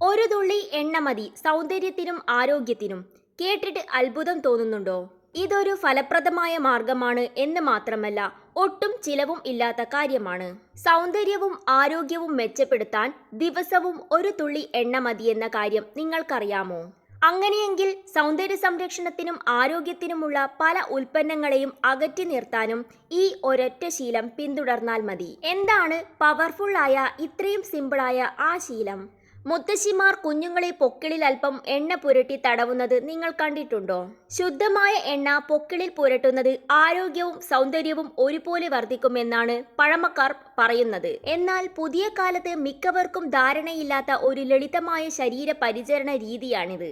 ഒരു തുള്ളി എണ്ണ മതി. സൗന്ദര്യത്തിനും ആരോഗ്യത്തിനും. കേട്ടിട്ട് അത്ഭുതം തോന്നുന്നുണ്ടോ? ഇതൊരു ഫലപ്രദമായ മാർഗമാണ് എന്ന് മാത്രമല്ല ഒട്ടും ചിലവും ഇല്ലാത്ത കാര്യമാണ്. സൗന്ദര്യവും ആരോഗ്യവും മെച്ചപ്പെടുത്താൻ ദിവസവും ഒരു തുള്ളി എണ്ണ മതിയെന്ന കാര്യം നിങ്ങൾക്കറിയാമോ? അങ്ങനെയെങ്കിൽ സൗന്ദര്യ സംരക്ഷണത്തിനും ആരോഗ്യത്തിനുമുള്ള പല ഉൽപ്പന്നങ്ങളെയും അകറ്റി നിർത്താനും ഈ ഒരൊറ്റ ശീലം പിന്തുടർന്നാൽ മതി. എന്താണ് പവർഫുള്ളായ ഇത്രയും സിമ്പിളായ ആ ശീലം? മുത്തശ്ശിമാർ കുഞ്ഞുങ്ങളെ പൊക്കിളിൽ അല്പം എണ്ണ പുരട്ടി തടവുന്നത് നിങ്ങൾ കണ്ടിട്ടുണ്ടോ? ശുദ്ധമായ എണ്ണ പൊക്കിളിൽ പുരട്ടുന്നത് ആരോഗ്യവും സൗന്ദര്യവും ഒരുപോലെ വർദ്ധിക്കുമെന്നാണ് പഴമക്കാർ പറയുന്നത്. എന്നാൽ പുതിയ കാലത്ത് മിക്കവർക്കും ധാരണയില്ലാത്ത ഒരു ലളിതമായ ശരീര പരിചരണ രീതിയാണിത്.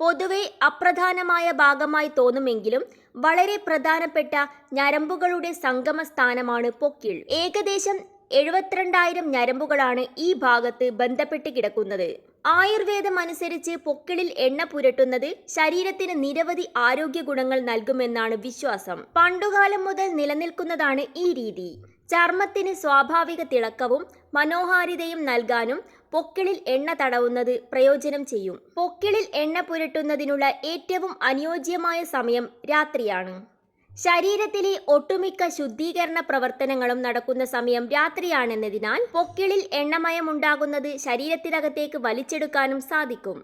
പൊതുവെ അപ്രധാനമായ ഭാഗമായി തോന്നുമെങ്കിലും വളരെ പ്രധാനപ്പെട്ട ഞരമ്പുകളുടെ സംഗമ സ്ഥാനമാണ് പൊക്കിൾ. ഏകദേശം എഴുപത്തിരണ്ടായിരം ഞരമ്പുകളാണ് ഈ ഭാഗത്ത് ബന്ധപ്പെട്ട് കിടക്കുന്നത്. ആയുർവേദം അനുസരിച്ച് പൊക്കിളിൽ എണ്ണ പുരട്ടുന്നത് ശരീരത്തിന് നിരവധി ആരോഗ്യ ഗുണങ്ങൾ നൽകുമെന്നാണ് വിശ്വാസം. പണ്ടുകാലം മുതൽ നിലനിൽക്കുന്നതാണ് ഈ രീതി. ചർമ്മത്തിന് സ്വാഭാവിക തിളക്കവും മനോഹാരിതയും നൽകാനും പൊക്കിളിൽ എണ്ണ തടവുന്നത് പ്രയോജനം ചെയ്യും. പൊക്കിളിൽ എണ്ണ പുരട്ടുന്നതിനുള്ള ഏറ്റവും അനുയോജ്യമായ സമയം രാത്രിയാണ്. ശരീരത്തിലെ ഒട്ടുമിക്ക ശുദ്ധീകരണ പ്രവർത്തനങ്ങളും നടക്കുന്ന സമയം രാത്രിയാണെന്നതിനാൽ പൊക്കിളിൽ എണ്ണമയം ഉണ്ടാകുന്നത് ശരീരത്തിനകത്തേക്ക് വലിച്ചെടുക്കാനും സാധിക്കും.